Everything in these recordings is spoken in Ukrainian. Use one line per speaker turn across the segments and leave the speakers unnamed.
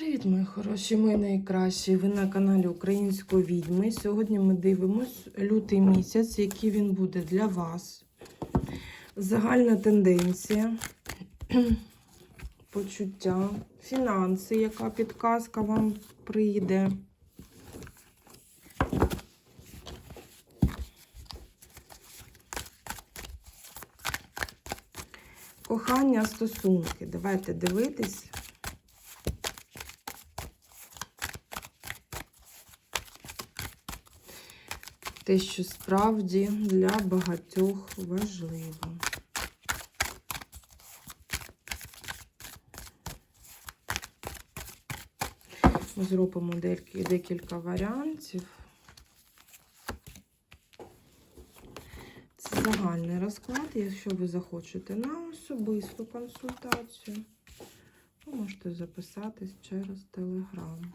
Привіт, мої хороші, мої найкращі. Ви на каналі Української відьми. Сьогодні ми дивимось лютий місяць, який він буде для вас. Загальна тенденція, почуття, фінанси, яка підказка вам прийде. Кохання, стосунки. Давайте дивитись. Те, що справді для багатьох важливо. Ми зробимо декілька варіантів. Це загальний розклад. Якщо ви захочете на особисту консультацію, ви можете записатись через Телеграм.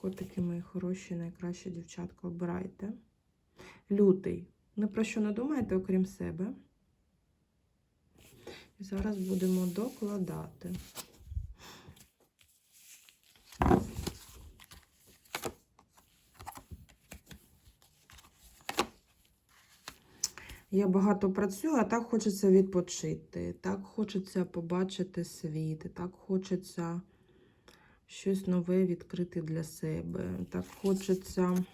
Котики мої хороші, найкращі дівчатка, обирайте. Лютий. Ні про що не думайте, окрім себе. І зараз будемо докладати. Я багато працюю, а так хочеться відпочити, так хочеться побачити світ, так хочеться щось нове відкрити для себе. Так хочеться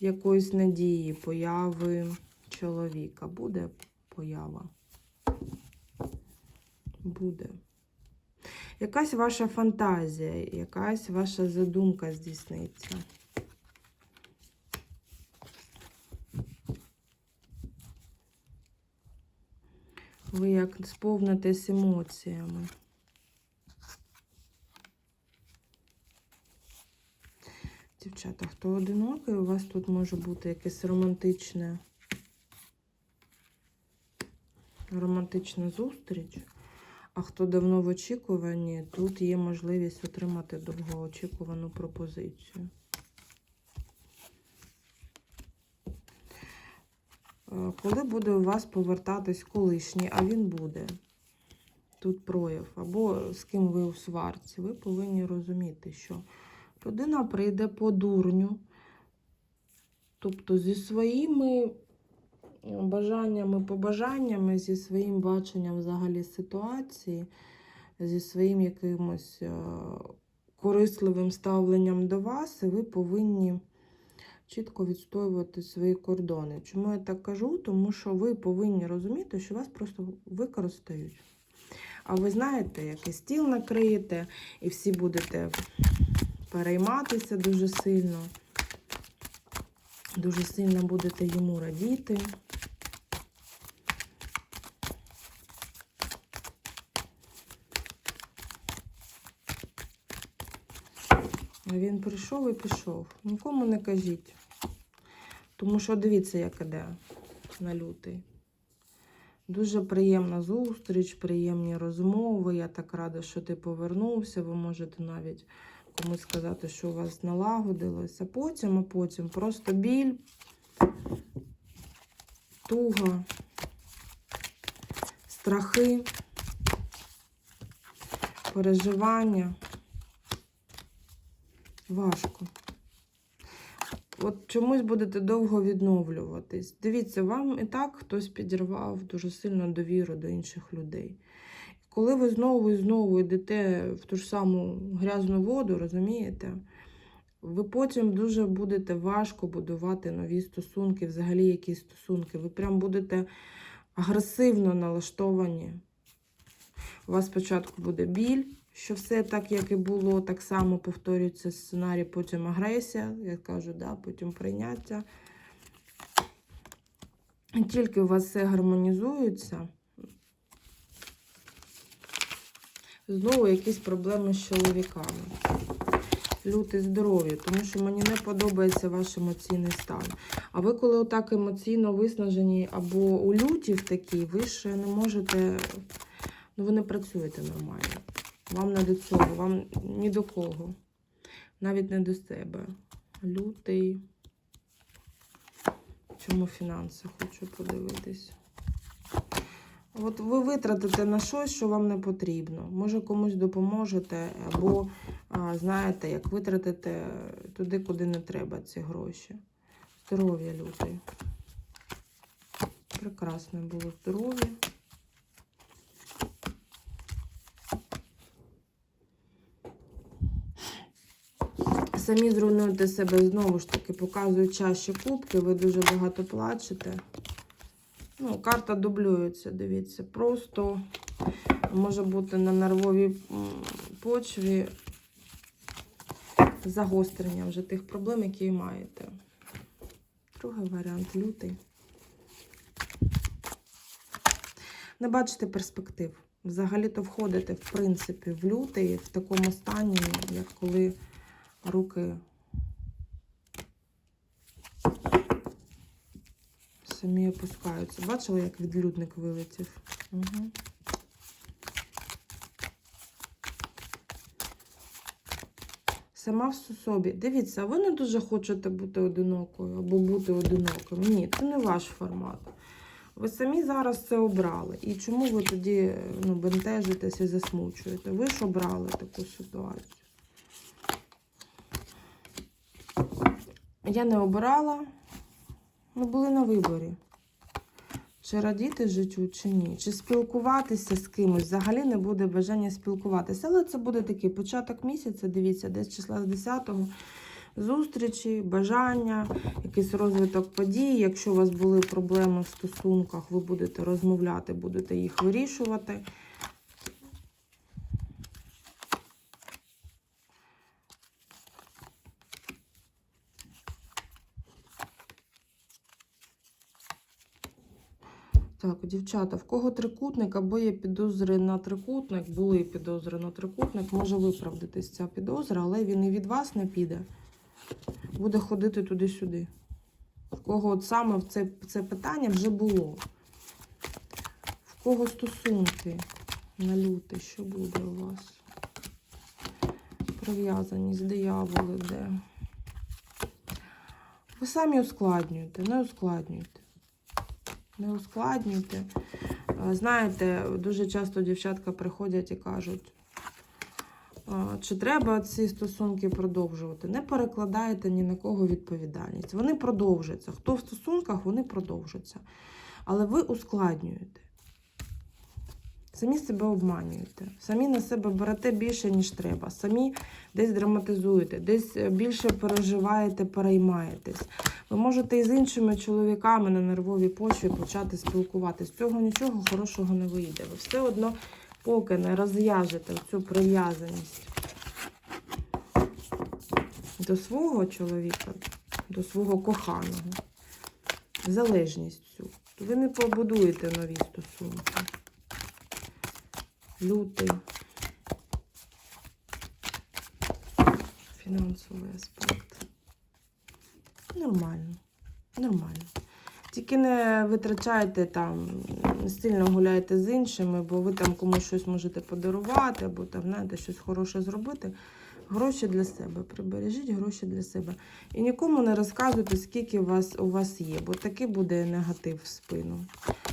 якоїсь надії, появи чоловіка. Буде поява? Буде. Якась ваша фантазія, якась ваша задумка здійсниться. Ви як сповнитесь емоціями. Дівчата, хто одинокий, у вас тут може бути якесь романтичне, романтична зустріч. А хто давно в очікуванні, тут є можливість отримати довгоочікувану пропозицію. Е, Коли буде у вас повертатись колишній, а він буде. Тут прояв, або з ким ви у сварці, ви повинні розуміти, що людина прийде по дурню, тобто зі своїми бажаннями, побажаннями, зі своїм баченням взагалі ситуації, зі своїм якимось е, корисливим ставленням до вас, і ви повинні чітко відстоювати свої кордони. Чому я так кажу? Тому що ви повинні розуміти, що вас просто використають. А ви знаєте, який стіл накриєте, і всі будете перейматися дуже сильно. Дуже сильно будете йому радіти. Він прийшов і пішов. Нікому не кажіть. Тому що дивіться, як іде на лютий. Дуже приємна зустріч, приємні розмови. Я так рада, що ти повернувся. Ви можете навіть комусь сказати, що у вас налагодилося. Потім, а потім просто біль, туга, страхи, переживання. Важко. От чомусь будете довго відновлюватись. Дивіться, вам і так хтось підірвав дуже сильно довіру до інших людей. Коли ви знову і знову йдете в ту ж саму грязну воду, розумієте, ви потім дуже будете важко будувати нові стосунки, взагалі якісь стосунки. Ви прям будете агресивно налаштовані. У вас спочатку буде біль, що все так, як і було, так само повторюється сценарій, потім агресія, я кажу, да, потім прийняття. Тільки у вас все гармонізується. Знову якісь проблеми з чоловіками. Лютий здоров'я, тому що мені не подобається ваш емоційний стан. А ви, коли отак емоційно виснажені або у люті в такій, ви ще не можете, ну ви не працюєте нормально. Вам не до цього, вам ні до кого. Навіть не до себе. Лютий. Чому фінанси хочу подивитись? От ви витратите на щось, що вам не потрібно. Може, комусь допоможете, або, знаєте, як витратите туди, куди не треба ці гроші. Здоров'я лютий. Прекрасне було здоров'я. Самі зруйнуєте себе знову ж таки, показують чаші кубки, ви дуже багато плачете. Ну, карта дублюється, дивіться. Просто може бути на нервовій почві загострення вже тих проблем, які маєте. Другий варіант лютий. Не бачите перспектив. Взагалі-то входите, в принципі, в лютий в такому стані, як коли руки самі опускаються. Бачили, як відлюдник вилетів? Угу. Сама в собі. Дивіться, ви не дуже хочете бути одинокою або бути одиноким. Ні, це не ваш формат. Ви самі зараз це обрали. І чому ви тоді ну, бентежитесь і засмучуєте? Ви ж обрали таку ситуацію. Я не обирала, ми були на виборі. Чи радіти життю, чи ні. Чи спілкуватися з кимось. Взагалі не буде бажання спілкуватися. Але це буде такий початок місяця, дивіться, десь числа з 10-го. Зустрічі, бажання, якийсь розвиток подій. Якщо у вас були проблеми в стосунках, ви будете розмовляти, будете їх вирішувати. Так, дівчата, в кого трикутник або є підозри на трикутник, були підозри на трикутник, може виправдатись ця підозра, але він і від вас не піде. Буде ходити туди-сюди. В кого от саме в це, це питання вже було. В кого стосунки на лютий, що буде у вас? Прив'язаність, дияволи, де? Ви самі ускладнюєте, не ускладнюйте. Не ускладнюйте. Е, Знаєте, дуже часто дівчатка приходять і кажуть, е, чи треба ці стосунки продовжувати. Не перекладайте ні на кого відповідальність. Вони продовжаться. Хто в стосунках, вони продовжаться. Але ви ускладнюєте. Самі себе обманюєте, самі на себе берете більше, ніж треба, самі десь драматизуєте, десь більше переживаєте, переймаєтесь. Ви можете і з іншими чоловіками на нервовій почві почати спілкуватися. З цього нічого хорошого не вийде. Ви все одно поки не розв'яжете цю прив'язаність до свого чоловіка, до свого коханого, залежність цю, то ви не побудуєте нові стосунки. Лютий. Фінансовий аспект. Нормально. Нормально. Тільки не витрачайте там, сильно гуляйте з іншими, бо ви там комусь щось можете подарувати, або там, знаєте, щось хороше зробити. Гроші для себе. Прибережіть гроші для себе. І нікому не розказуйте, скільки у вас, у вас є, бо такий буде негатив в спину.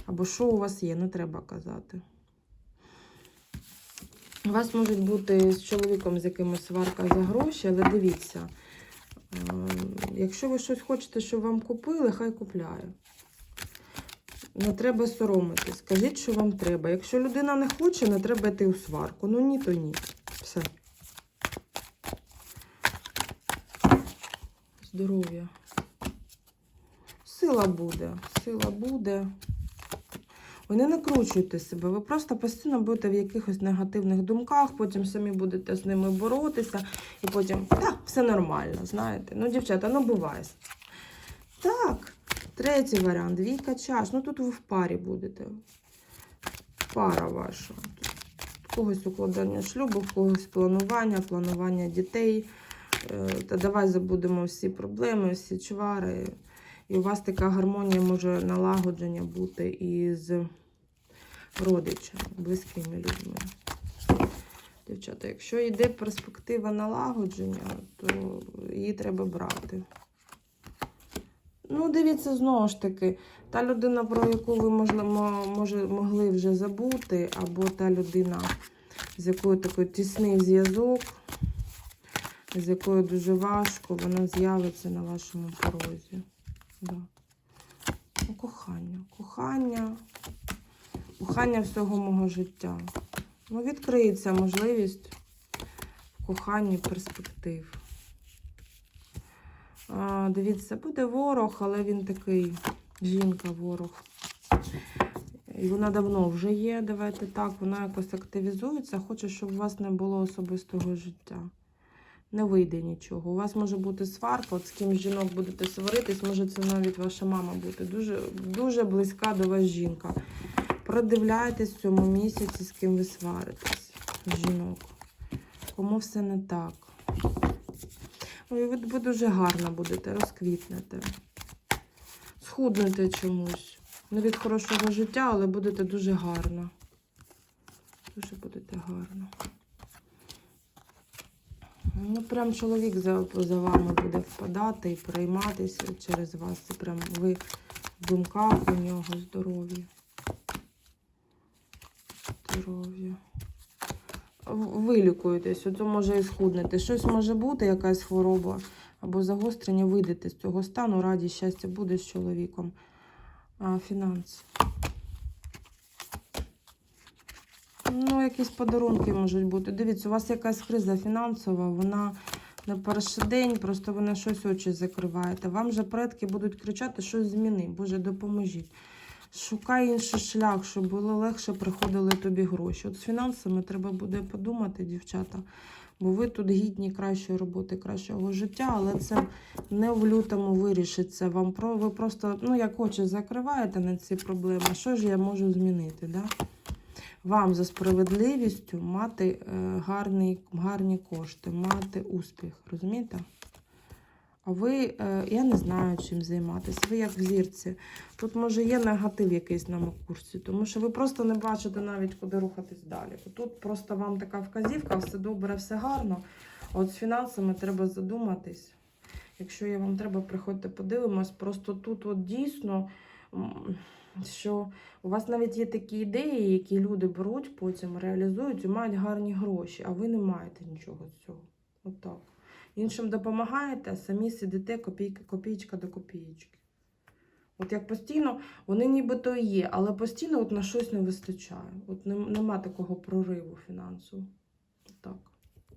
Або що у вас є, не треба казати. У вас можуть бути з чоловіком з якимось сварка за гроші, але дивіться, е, якщо ви щось хочете, щоб вам купили, хай купляє. Не треба соромитись. Скажіть, що вам треба. Якщо людина не хоче, не треба йти у сварку. Ну ні, то ні. Все. Здоров'я. Сила буде. Сила буде. Ви не накручуйте себе, ви просто постійно будете в якихось негативних думках, потім самі будете з ними боротися, і потім, так, все нормально, знаєте. Ну, дівчата, ну буває. Так, третій варіант, двійка чаш. Ну тут ви в парі будете. Пара ваша. В когось укладання шлюбу, в когось планування, планування дітей. Е, Та давай забудемо всі проблеми, всі чвари. І у вас така гармонія може налагодження бути із родичами, близькими людьми. Дівчата, якщо йде перспектива налагодження, то її треба брати. Ну, дивіться, знову ж таки, та людина, про яку ви може, могли вже забути, або та людина, з якою такий тісний зв'язок, з якою дуже важко, вона з'явиться на вашому порозі. Да. Ну, кохання. Кохання. Кохання всього мого життя. Ну, відкриється можливість в коханні перспектив. А, дивіться, буде ворог, але він такий жінка, ворог. І вона давно вже є, давайте так, вона якось активізується, хоче, щоб у вас не було особистого життя. Не вийде нічого. У вас може бути сварка, от з ким жінок будете сваритись, може це навіть ваша мама бути. Дуже, дуже близька до вас жінка. Продивляйтесь в цьому місяці, з ким ви сваритесь, жінок. Кому все не так. Ну, і ви, дуже гарно будете, розквітнете. Схуднете чомусь. Не від хорошого життя, але будете дуже гарно. Дуже будете гарно. Ну, прям чоловік за, за вами буде впадати і перейматися через вас. Це прям ви в думках у нього здоров'я. Здоров'я. Вилікуєтесь, ото може і схуднете. Щось може бути, якась хвороба або загострення, вийдете з цього стану, раді, щастя буде з чоловіком. А, фінанс. Ну, якісь подарунки можуть бути. Дивіться, у вас якась криза фінансова, вона на перший день, просто ви на щось очі закриваєте. Вам же предки будуть кричати, щось зміни. Боже, допоможіть. Шукай інший шлях, щоб було легше приходили тобі гроші. От з фінансами треба буде подумати, дівчата. Бо ви тут гідні кращої роботи, кращого життя, але це не в лютому вирішиться. Вам про ви просто, ну як очі закриваєте на ці проблеми. Що ж я можу змінити? Да? Вам за справедливістю мати е, гарний, гарні кошти, мати успіх. Розумієте? А ви, е, я не знаю, чим займатися. Ви як в зірці. Тут, може, є негатив якийсь на курсі, тому що ви просто не бачите навіть, куди рухатись далі. Тут просто вам така вказівка, все добре, все гарно. А от з фінансами треба задуматись. Якщо я вам треба, приходьте, подивимось. Просто тут от дійсно, що у вас навіть є такі ідеї, які люди беруть, потім реалізують і мають гарні гроші, а ви не маєте нічого цього. Отак. Іншим допомагаєте, а самі сидите копійка, копійка до копієчки. От як постійно, вони нібито є, але постійно от на щось не вистачає. От нема такого прориву фінансового. Так.